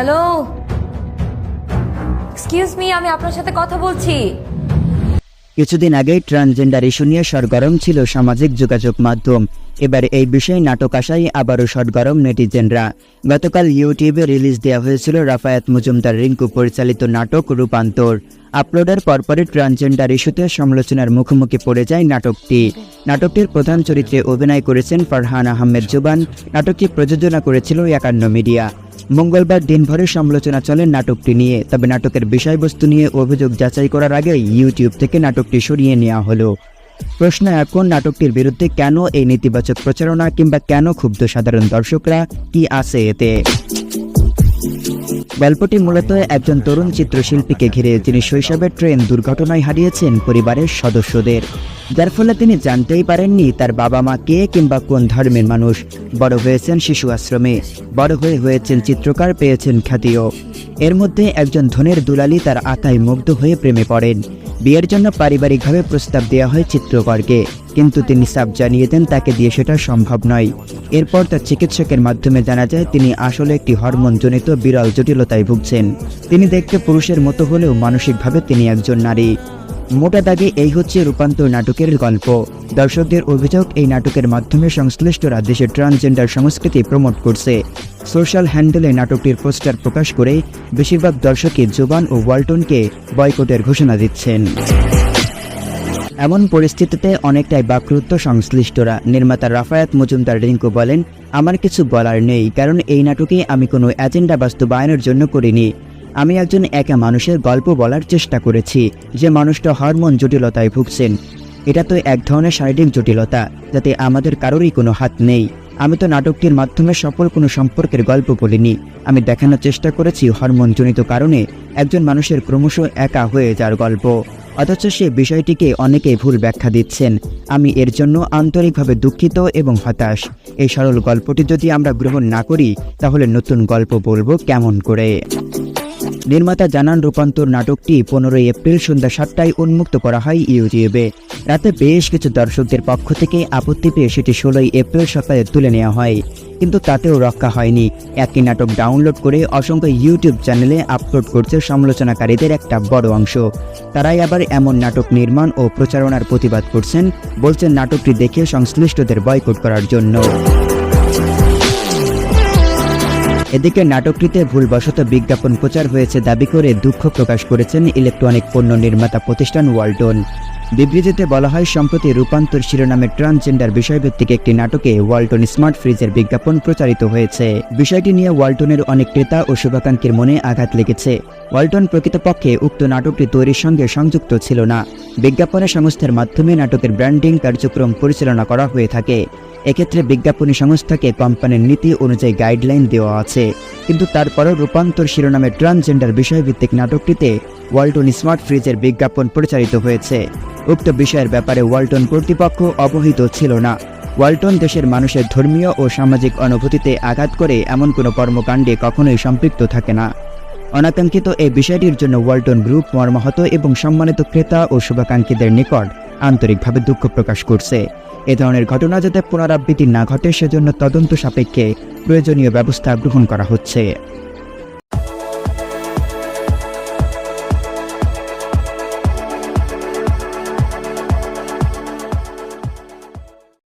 Hello excuse me আমি আপনার সাথে কথা বলছি। কিছুদিন আগেই ট্রান্সজেন্ডার ইস্যু নিয়ে সরগরম ছিল সামাজিক যোগাযোগ মাধ্যম। এবার এই বিষয়ে নাটক আসায় আবারও সরগরম নেটিজেনরা। গতকাল ইউটিউবে রিলিজ দেওয়া হয়েছিল রাফায়াত মজুমদার রিঙ্কু পরিচালিত নাটক রূপান্তর। আপলোডের পরপরই ট্রান্সজেন্ডার ইস্যুতে সমালোচনার মুখোমুখি পড়ে যায় নাটকটি। নাটকটির প্রধান চরিত্রে অভিনয় করেছেন ফারহান আহমেদ জুবান। নাটকটি প্রযোজনা করেছিল একান্ন মিডিয়া। মঙ্গলবার দিনভরে সমালোচনা চলে নাটকটি নিয়ে, তবে নাটকের বিষয়বস্তু নিয়ে অভিযোগ যাচাই করার আগে ইউটিউব থেকে নাটকটি সরিয়ে নেওয়া হলো। প্রশ্ন এখন, নাটকটির বিরুদ্ধে কেন এই নেতিবাচক প্রচারণা কিংবা কেন ক্ষুব্ধ সাধারণ দর্শকরা? কি আছে এতে? গল্পটি মূলত একজন তরুণ চিত্রশিল্পীকে ঘিরে, যিনি শৈশবের ট্রেন দুর্ঘটনায় হারিয়েছেন পরিবারের সদস্যদের। যার ফলে তিনি জানতেই পারেননি তার বাবা মা কে কিংবা কোন ধর্মের মানুষ। বড় হয়েছেন শিশু আশ্রমে। বড় হয়ে হয়েছেন চিত্রকার, পেয়েছেন খ্যাতিও। এর মধ্যে একজন ধনের দুলালি তার আতায় মুগ্ধ হয়ে প্রেমে পড়েন। বিয়ের জন্য পারিবারিকভাবে প্রস্তাব দেওয়া হয় চিত্রকরকে, কিন্তু তিনি সাব জানিয়ে দেন তাকে দিয়ে সেটা সম্ভব নয়। এরপর তার চিকিৎসকের মাধ্যমে জানা যায়, তিনি আসলে একটি হরমোনজনিত বিরল জটিলতায় ভুগছেন। তিনি দেখতে পুরুষের মতো হলেও মানসিকভাবে তিনি একজন নারী। মোটা দাগে এই হচ্ছে রূপান্তর নাটকের গল্প। দর্শকদের অভিযোগ, এই নাটকের মাধ্যমে সংশ্লিষ্টরা দেশের ট্রান্সজেন্ডার সংস্কৃতি প্রমোট করছে। সোশ্যাল হ্যান্ডেলে নাটকটির পোস্টার প্রকাশ করে বেশিরভাগ দর্শকই জোবান ও ওয়ালটনকে বয়কটের ঘোষণা দিচ্ছেন। এমন পরিস্থিতিতে অনেকটাই বাকরুদ্ধ সংশ্লিষ্টরা। নির্মাতা রাফায়াত মজুমদার রিঙ্কু বলেন, আমার কিছু বলার নেই, কারণ এই নাটকে আমি কোনো এজেন্ডা বাস্তবায়নের জন্য করিনি। আমি একজন একা মানুষের গল্প বলার চেষ্টা করেছি, যে মানুষটা হরমোন জটিলতায় ভুগছেন। এটা তো এক ধরনের শারীরিক জটিলতা, যাতে আমাদের কারোরই কোনো হাত নেই। আমি তো নাটকটির মাধ্যমে সফল কোনো সম্পর্কের গল্প বলিনি। আমি দেখানোর চেষ্টা করেছি হরমোনজনিত কারণে একজন মানুষের ক্রমশ একা হয়ে যাওয়ার গল্প। অথচ সে বিষয়টিকে অনেকেই ভুল ব্যাখ্যা দিচ্ছেন। আমি এর জন্য আন্তরিকভাবে দুঃখিত এবং হতাশ। এই সরল গল্পটি যদি আমরা গ্রহণ না করি, তাহলে নতুন গল্প বলব কেমন করে? নির্মাতা জানান, রূপান্তর নাটকটি পনেরোই এপ্রিল সন্ধ্যা সাতটায় উন্মুক্ত করা হয় ইউটিউবে। রাতে বেশ কিছু দর্শকদের পক্ষ থেকে আপত্তি পেয়ে সেটি ষোলোই এপ্রিল সকালে তুলে নেওয়া হয়। কিন্তু তাতেও রক্ষা হয়নি। একই নাটক ডাউনলোড করে অসংখ্য ইউটিউব চ্যানেলে আপলোড করছে সমালোচনাকারীদের একটা বড় অংশ। তারাই আবার এমন নাটক নির্মাণ ও প্রচারণার প্রতিবাদ করছেন, বলছেন নাটকটি দেখে সংশ্লিষ্টদের বয়কট করার জন্য। এদিকে নাটকটিতে ভুলবশত বিজ্ঞাপন প্রচার হয়েছে দাবি করে দুঃখ প্রকাশ করেছেন ইলেকট্রনিক পণ্য নির্মাতা প্রতিষ্ঠান ওয়ালটন। বিবৃতিতে বলা হয়, সম্প্রতি রূপান্তর শিরোনামে ট্রান্সজেন্ডার বিষয়ভিত্তিক একটি নাটকে ওয়ালটন স্মার্ট ফ্রিজের বিজ্ঞাপন প্রচারিত হয়েছে। বিষয়টি নিয়ে ওয়ালটনের অনেক ক্রেতা ও শুভাকাঙ্ক্ষীর মনে আঘাত লেগেছে। ওয়ালটন প্রকৃতপক্ষে উক্ত নাটকটি তৈরির সঙ্গে সংযুক্ত ছিল না। বিজ্ঞাপনে সংস্থার মাধ্যমে নাটকের ব্র্যান্ডিং, কার্যক্রম পরিচালনা করা হয়ে থাকে। এক্ষেত্রে বিজ্ঞাপনী সংস্থাকে কোম্পানির নীতি অনুযায়ী গাইডলাইন দেওয়া আছে। কিন্তু তারপরও রূপান্তর শিরোনামে ট্রান্সজেন্ডার বিষয়ভিত্তিক নাটকটিতে ওয়ালটন স্মার্ট ফ্রিজের বিজ্ঞাপন প্রচারিত হয়েছে। উক্ত বিষয়ের ব্যাপারে ওয়ালটন কর্তৃপক্ষ অবহিত ছিল না। ওয়ালটন দেশের মানুষের ধর্মীয় ও সামাজিক অনুভূতিতে আঘাত করে এমন কোনো কর্মকাণ্ডে কখনোই সম্পৃক্ত থাকে না। অনাকাঙ্ক্ষিত এই বিষয়টির জন্য ওয়ালটন গ্রুপ মর্মাহত এবং সম্মানিত ক্রেতা ও শুভাকাঙ্ক্ষীদের নিকট আন্তরিকভাবে দুঃখ প্রকাশ করছে। এ ধরনের ঘটনা যাতে পুনরাবৃত্তি না ঘটে, সেজন্য তদন্ত সাপেক্ষে প্রয়োজনীয় ব্যবস্থা গ্রহণ করা হচ্ছে।